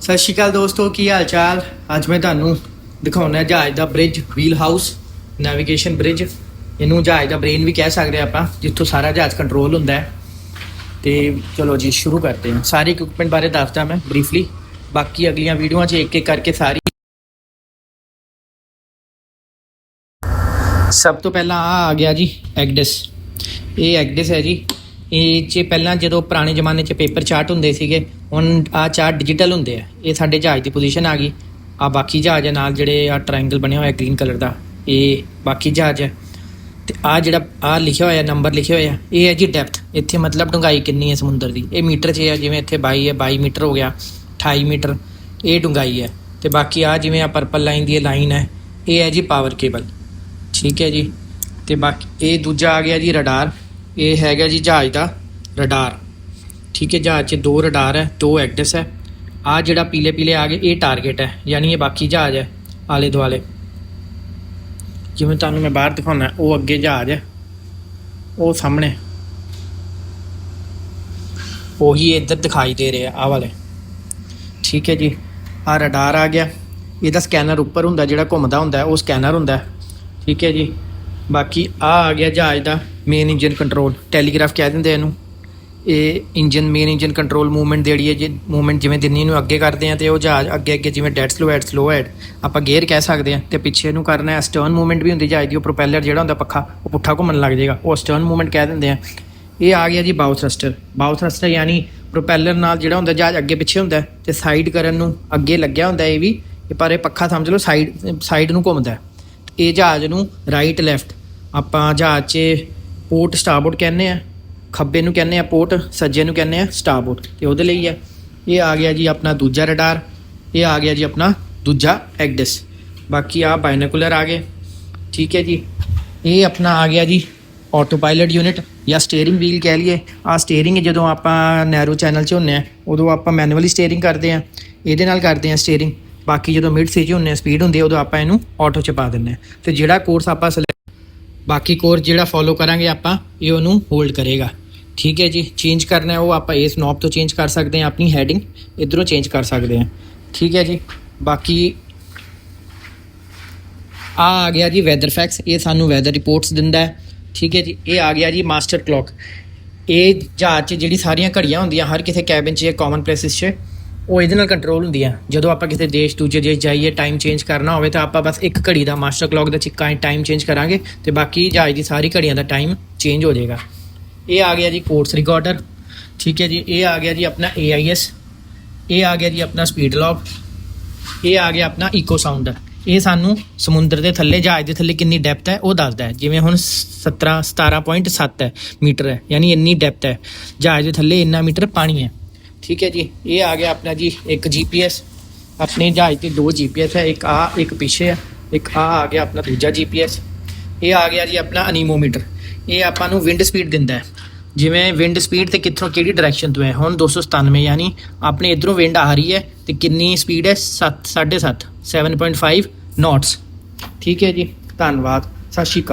ਸਤਿ ਸ਼੍ਰੀ ਅਕਾਲ ਦੋਸਤੋ, ਕੀ ਹਾਲ ਚਾਲ ਅੱਜ ਮੈਂ ਤੁਹਾਨੂੰ ਦਿਖਾਉਣਾ ਜਹਾਜ਼ ਦਾ bridge wheel house navigation bridge ਇਹਨੂੰ ਜਹਾਜ਼ ਦਾ ਬ੍ਰੇਨ ਵੀ ਕਹਿ ਸਕਦੇ ਆਪਾਂ, ਜਿੱਥੋਂ ਸਾਰਾ ਜਹਾਜ਼ ਕੰਟਰੋਲ ਹੁੰਦਾ ਹੈ। ਤੇ ਚਲੋ ਜੀ, ਸ਼ੁਰੂ ਕਰਦੇ ਹਾਂ। ਸਾਰੇ ਇਕਵਿਪਮੈਂਟ ਬਾਰੇ ਦੱਸਦਾ ਮੈਂ ਬਰੀਫਲੀ ਬਾਕੀ ਅਗਲੀਆਂ ਵੀਡੀਓਆਂ 'ਚ ਇੱਕ ਇੱਕ ਕਰਕੇ ਸਾਰੀ ਸਭ ਤੋਂ ਪਹਿਲਾਂ ਆ ਆ ਗਿਆ ਜੀ ਐਗਡਿਸ ਇਹ ਐਗਡਿਸ ਹੈ ਜੀ। ਇਹ 'ਚ ਪਹਿਲਾਂ ਜਦੋਂ ਪੁਰਾਣੇ ਜ਼ਮਾਨੇ 'ਚ ਪੇਪਰ ਚਾਰਟ ਹੁੰਦੇ ਸੀਗੇ, ਹੁਣ ਆ ਚਾਰਟ ਡਿਜੀਟਲ ਹੁੰਦੇ ਆ। ਇਹ ਸਾਡੇ ਜਹਾਜ਼ ਦੀ ਪੋਜੀਸ਼ਨ ਆ ਗਈ। ਆ ਬਾਕੀ ਜਹਾਜ਼ ਦੇ ਨਾਲ ਜਿਹੜੇ ਆ ਟ੍ਰਾਇੰਗਲ ਬਣਿਆ ਹੋਇਆ ਗ੍ਰੀਨ ਕਲਰ ਦਾ, ਇਹ ਬਾਕੀ ਜਹਾਜ਼ ਹੈ ਤੇ ਆ ਜਿਹੜਾ ਆ ਲਿਖਿਆ ਹੋਇਆ ਨੰਬਰ ਲਿਖਿਆ ਹੋਇਆ, ਇਹ ਹੈ ਜੀ ਡੈਪਥ ਇੱਥੇ ਮਤਲਬ ਡੂੰਘਾਈ ਕਿੰਨੀ ਹੈ ਸਮੁੰਦਰ ਦੀ। ਇਹ ਮੀਟਰ 'ਚ ਹੈ ਜਿਵੇਂ ਇੱਥੇ 22 ਹੈ 22 ਮੀਟਰ ਹੋ ਗਿਆ 28 ਮੀਟਰ। ਇਹ ਡੂੰਘਾਈ ਹੈ। ਤੇ ਬਾਕੀ ਆ ਜਿਵੇਂ ਆ ਪਰਪਲ ਲਾਈਨ ਦੀ ਲਾਈਨ ਹੈ, ਇਹ ਹੈ ਜੀ ਪਾਵਰ ਕੇਬਲ ਠੀਕ ਹੈ ਜੀ। ਤੇ ਬਾਕੀ ਇਹ ਦੂਜਾ ਆ ਗਿਆ ਜੀ ਰਡਾਰ ਇਹ ਹੈਗਾ ਜੀ ਜਹਾਜ਼ ਦਾ ਰਡਾਰ। ਠੀਕ ਹੈ, ਜਹਾਜ਼ 'ਚ ਦੋ ਰਡਾਰ ਹੈ, ਦੋ ਐਕਟਸ ਹੈ। ਆ ਜਿਹੜਾ ਪੀਲੇ ਪੀਲੇ ਆ ਗਏ, ਇਹ ਟਾਰਗੇਟ ਹੈ, ਯਾਨੀ ਇਹ ਬਾਕੀ ਜਹਾਜ਼ ਹੈ, ਆਲੇ ਦੁਆਲੇ। ਜਿਵੇਂ ਤੁਹਾਨੂੰ ਮੈਂ ਬਾਹਰ ਦਿਖਾਉਣਾ, ਉਹ ਅੱਗੇ ਜਹਾਜ਼ ਹੈ, ਉਹ ਸਾਹਮਣੇ। ਉਹੀ ਇੱਧਰ ਦਿਖਾਈ ਦੇ ਰਿਹਾ ਆ ਵਾਲੇ। ਠੀਕ ਹੈ ਜੀ ਆ ਰਡਾਰ ਆ ਗਿਆ। ਇਹਦਾ ਸਕੈਨਰ ਉੱਪਰ ਹੁੰਦਾ, ਜਿਹੜਾ ਘੁੰਮਦਾ ਹੁੰਦਾ, ਉਹ ਸਕੈਨਰ ਹੁੰਦਾ। ਠੀਕ ਹੈ ਜੀ ਬਾਕੀ ਆ ਆ ਗਿਆ ਜਹਾਜ਼ ਦਾ ਮੇਨ ਇੰਜਨ ਕੰਟਰੋਲ ਟੈਲੀਗ੍ਰਾਫ ਕਹਿ ਦਿੰਦੇ ਇਹਨੂੰ। ਇਹ engine main engine control movement ਜਿਹੜੀ ਹੈ, ਜੇ ਮੂਵਮੈਂਟ ਜਿਵੇਂ ਦਿੰਨੀ ਨੂੰ ਅੱਗੇ ਕਰਦੇ ਆ ਤੇ ਉਹ ਜਹਾਜ਼ ਅੱਗੇ ਅੱਗੇ ਜਿਵੇਂ dead slow ahead slow ahead ਆਪਾਂ ਗੇਅਰ ਕਹਿ ਸਕਦੇ ਆ। ਤੇ ਪਿੱਛੇ ਨੂੰ ਕਰਨਾ ਹੈ ਸਟਰਨ ਮੂਵਮੈਂਟ ਵੀ ਹੁੰਦੀ ਜਹਾਜ਼ ਦੀ, ਉਹ ਪ੍ਰੋਪੈਲਰ ਜਿਹੜਾ ਹੁੰਦਾ ਪੱਖਾ, ਉਹ ਪੁੱਠਾ ਘੁੰਮਣ ਲੱਗ ਜਾਏਗਾ। ਉਹ ਸਟਰਨ ਮੂਵਮੈਂਟ ਕਹਿ ਦਿੰਦੇ ਆ। ਇਹ ਆ ਗਿਆ ਜੀ ਬਾਉ ਥਰਸਟਰ ਬਾਉ ਥਰਸਟਰ ਯਾਨੀ ਪ੍ਰੋਪੈਲਰ ਨਾਲ ਜਿਹੜਾ ਹੁੰਦਾ ਜਹਾਜ਼ ਅੱਗੇ ਪਿੱਛੇ ਹੁੰਦਾ ਹੈ ਤੇ ਸਾਈਡ ਕਰਨ ਨੂੰ ਅੱਗੇ ਲੱਗਿਆ ਹੁੰਦਾ ਇਹ ਵੀ ਪਰ ਇਹ ਪੱਖਾ ਸਮਝ ਲਓ ਸਾਈਡ ਸਾਈਡ ਨੂੰ ਘੁੰਮਦਾ ਇਹ ਜਹਾਜ਼ ਨੂੰ ਰਾਈਟ ਲੈਫਟ ਆਪਾਂ ਜਹਾਜ਼ 'ਚ ਪੋਰਟ ਸਟਾਰਬੋਰਡ ਕਹਿੰਦੇ ਆ, ਖੱਬੇ ਨੂੰ ਕਹਿੰਦੇ ਆ ਪੋਰਟ ਸੱਜੇ ਨੂੰ ਕਹਿੰਦੇ ਆ ਸਟਾਰਬੋਰਡ ਤੇ ਉਹਦੇ ਲਈ ਹੈ। ਇਹ ਆ ਗਿਆ ਜੀ ਆਪਣਾ ਦੂਜਾ ਰਡਾਰ ਇਹ ਆ ਗਿਆ ਜੀ ਆਪਣਾ ਦੂਜਾ ਐਗਡਿਸ ਬਾਕੀ ਆ ਬਾਇਨੋਕੂਲਰ ਆ ਗਏ। ਠੀਕ ਹੈ ਜੀ। ਇਹ ਆਪਣਾ ਆ ਗਿਆ ਜੀ ਆਟੋ ਪਾਇਲਟ ਯੂਨਿਟ ਜਾਂ ਸਟੀਅਰਿੰਗ ਵੀਲ ਕਹਿ ਲਈਏ। ਆ ਸਟੀਅਰਿੰਗ ਜਦੋਂ ਆਪਾਂ ਨੈਰੋ ਚੈਨਲ 'ਚ ਹੁੰਨੇ ਆ, ਉਦੋਂ ਆਪਾਂ ਮੈਨੂਅਲੀ ਸਟੀਅਰਿੰਗ ਕਰਦੇ ਆ। ਇਹਦੇ ਨਾਲ ਕਰਦੇ ਆ ਸਟੀਅਰਿੰਗ ਬਾਕੀ ਜਦੋਂ ਮਿਡ ਸੀ 'ਚ ਹੁੰਨੇ ਸਪੀਡ ਹੁੰਦੀ ਹੈ ਉਦੋਂ ਆਪਾਂ ਇਹਨੂੰ ਆਟੋ 'ਚ ਪਾ ਦਿੰਨੇ ਆ। ਤੇ ਜਿਹੜਾ ਕੋਰਸ ਆਪਾਂ select- ਬਾਕੀ ਕੋਰਸ ਜਿਹੜਾ ਫੋਲੋ ਕਰਾਂਗੇ ਆਪਾਂ, ਇਹ ਉਹਨੂੰ ਹੋਲਡ ਕਰੇਗਾ। ਠੀਕ ਹੈ ਜੀ ਚੇਂਜ ਕਰਨਾ ਹੈ, ਉਹ ਆਪਾਂ ਇਸ ਨੌਬ ਤੋਂ ਚੇਂਜ ਕਰ ਸਕਦੇ ਹਾਂ, ਆਪਣੀ ਹੈਡਿੰਗ ਇਧਰੋਂ ਚੇਂਜ ਕਰ ਸਕਦੇ ਹਾਂ। ਠੀਕ ਹੈ ਜੀ, ਬਾਕੀ ਆ ਆ ਗਿਆ ਜੀ ਵੈਦਰ ਫੈਕਟਸ ਇਹ ਸਾਨੂੰ ਵੈਦਰ ਰਿਪੋਰਟਸ ਦਿੰਦਾ ਹੈ। ਠੀਕ ਹੈ ਜੀ, ਇਹ ਆ ਗਿਆ ਜੀ ਮਾਸਟਰ ਕਲੌਕ ਇਹ ਜਹਾਜ਼ 'ਚ ਜਿਹੜੀ ਸਾਰੀਆਂ ਘੜੀਆਂ ਹੁੰਦੀਆਂ, ਹਰ ਕਿਸੇ ਕੈਬਨ 'ਚ ਜਾਂ ਕਾਮਨ ਪਲੇਸਿਸ 'ਚ ਉਹ ਇਹਦੇ ਨਾਲ ਕੰਟਰੋਲ ਹੁੰਦੀਆਂ ਜਦੋਂ ਆਪਾਂ ਕਿਸੇ ਦੇਸ਼ ਦੂਜੇ ਦੇਸ਼ ਜਾਈਏ ਟਾਈਮ ਚੇਂਜ ਕਰਨਾ ਹੋਵੇ ਤਾਂ ਆਪਾਂ ਬਸ ਇੱਕ ਘੜੀ ਦਾ ਮਾਸਟਰ ਕਲੌਕ ਦਾ ਚਿੱਕਾ ਟਾਈਮ ਚੇਂਜ ਕਰਾਂਗੇ ਤੇ ਬਾਕੀ ਜਹਾਜ਼ ਦੀ ਸਾਰੀ ਘੜੀਆਂ ਦਾ ਟਾਈਮ ਚੇਂਜ ਹੋ ਜਾਏਗਾ। ਇਹ ਆ ਗਿਆ ਜੀ ਕੋਰਸ ਰਿਕਾਰਡਰ ਠੀਕ ਹੈ ਜੀ, ਇਹ ਆ ਗਿਆ ਜੀ ਆਪਣਾ AIS ਇਹ ਆ ਗਿਆ ਜੀ ਆਪਣਾ ਸਪੀਡ ਲੌਗ ਇਹ ਆ ਗਿਆ ਆਪਣਾ ਇਕੋ ਸਾਊਂਡਰ ਇਹ ਸਾਨੂੰ ਸਮੁੰਦਰ ਦੇ ਥੱਲੇ, ਜਹਾਜ਼ ਦੇ ਥੱਲੇ ਕਿੰਨੀ ਡੈਪਥ ਹੈ ਉਹ ਦੱਸਦਾ ਹੈ। ਜਿਵੇਂ ਹੁਣ 17 17.7 ਹੈ ਮੀਟਰ ਹੈ, ਯਾਨੀ ਇੰਨੀ ਡੈਪਥ ਹੈ। ਜਹਾਜ਼ ਦੇ ਥੱਲੇ ਇੰਨਾ ਮੀਟਰ ਪਾਣੀ ਹੈ। ਠੀਕ ਹੈ ਜੀ, ਇਹ ਆ ਗਿਆ ਆਪਣਾ ਜੀ ਇੱਕ GPS ਆਪਣੇ ਜਹਾਜ਼ ਤੇ ਦੋ GPS ਹੈ, ਇੱਕ ਆ, ਇੱਕ ਪਿੱਛੇ ਹੈ ਇੱਕ ਆ ਆ ਗਿਆ ਆਪਣਾ ਦੂਜਾ GPS ਇਹ ਆ ਗਿਆ ਜੀ ਆਪਣਾ ਅਨੀਮੋਮੀਟਰ। ਇਹ ਆਪਾਂ ਨੂੰ ਵਿੰਡ ਸਪੀਡ ਦਿੰਦਾ ਹੈ। ਜਿਵੇਂ ਵਿੰਡ ਸਪੀਡ ਤੇ ਕਿੱਥੋਂ ਕਿਹੜੀ ਡਾਇਰੈਕਸ਼ਨ ਤੋਂ ਹੈ? ਹੁਣ 297 ਯਾਨੀ ਆਪਣੇ ਇਧਰੋਂ ਵਿੰਡ ਆ ਰਹੀ ਹੈ ਤੇ ਕਿੰਨੀ ਸਪੀਡ ਹੈ? 7 7.5 7.5 ਨੋਟਸ ਠੀਕ ਹੈ ਜੀ, ਧੰਨਵਾਦ, ਸਤਿ ਸ਼੍ਰੀ ਅਕਾਲ।